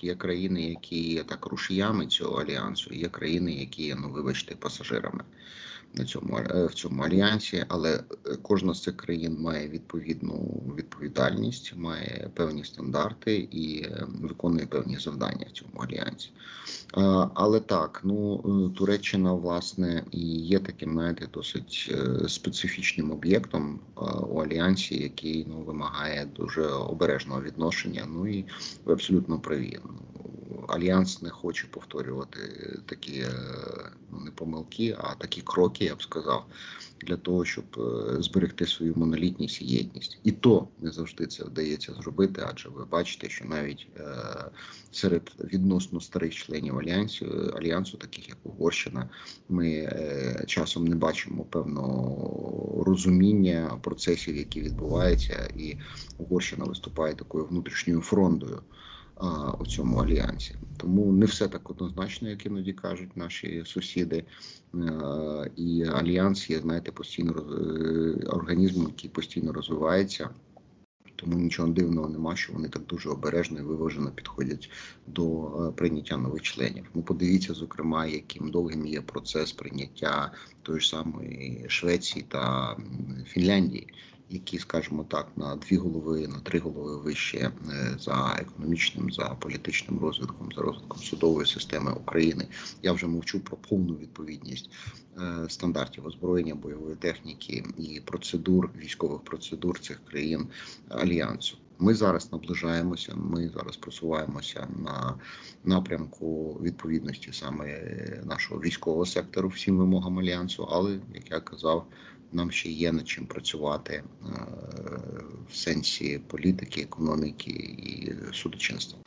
є країни, які є так рушіями цього альянсу, є країни, які є, ну вибачте, пасажирами на цьому е, в цьому альянсі, але е, кожна з цих країн має відповідну відповідальність, має певні стандарти і е, виконує певні завдання в цьому альянсі. Але так, ну Туреччина власне і є таким, знаєте, досить специфічним об'єктом у альянсі, який ну вимагає дуже обережного відношення. Ну і ви абсолютно праві. Ну, Альянс не хоче повторювати такі ну, не помилки, а такі кроки, я б сказав, для того, щоб е, зберегти свою монолітність і єдність. І то не завжди це вдається зробити, адже ви бачите, що навіть е, серед відносно старих членів альянсу, альянсу, таких як Угорщина, ми часом не бачимо певного розуміння процесів, які відбуваються, і Угорщина виступає такою внутрішньою фрондою у цьому альянсі. Тому не все так однозначно, як іноді кажуть наші сусіди. Е, І альянс є, знаєте, постійно е, організмом, який постійно розвивається. Тому нічого дивного нема, що вони так дуже обережно і виважено підходять до е, прийняття нових членів. Ну, подивіться, зокрема, яким довгим є процес прийняття тої ж самої Швеції та Фінляндії, які, скажімо так, на дві голови, на три голови вище е, за економічним, за політичним розвитком, за розвитком судової системи України. Я вже мовчу про повну відповідність е, стандартів озброєння, бойової техніки і процедур, військових процедур цих країн альянсу. Ми зараз наближаємося. Ми зараз просуваємося на напрямку відповідності саме нашого військового сектору всім вимогам альянсу. Але як я казав, нам ще є над чим працювати е, в сенсі політики, економіки і судочинства.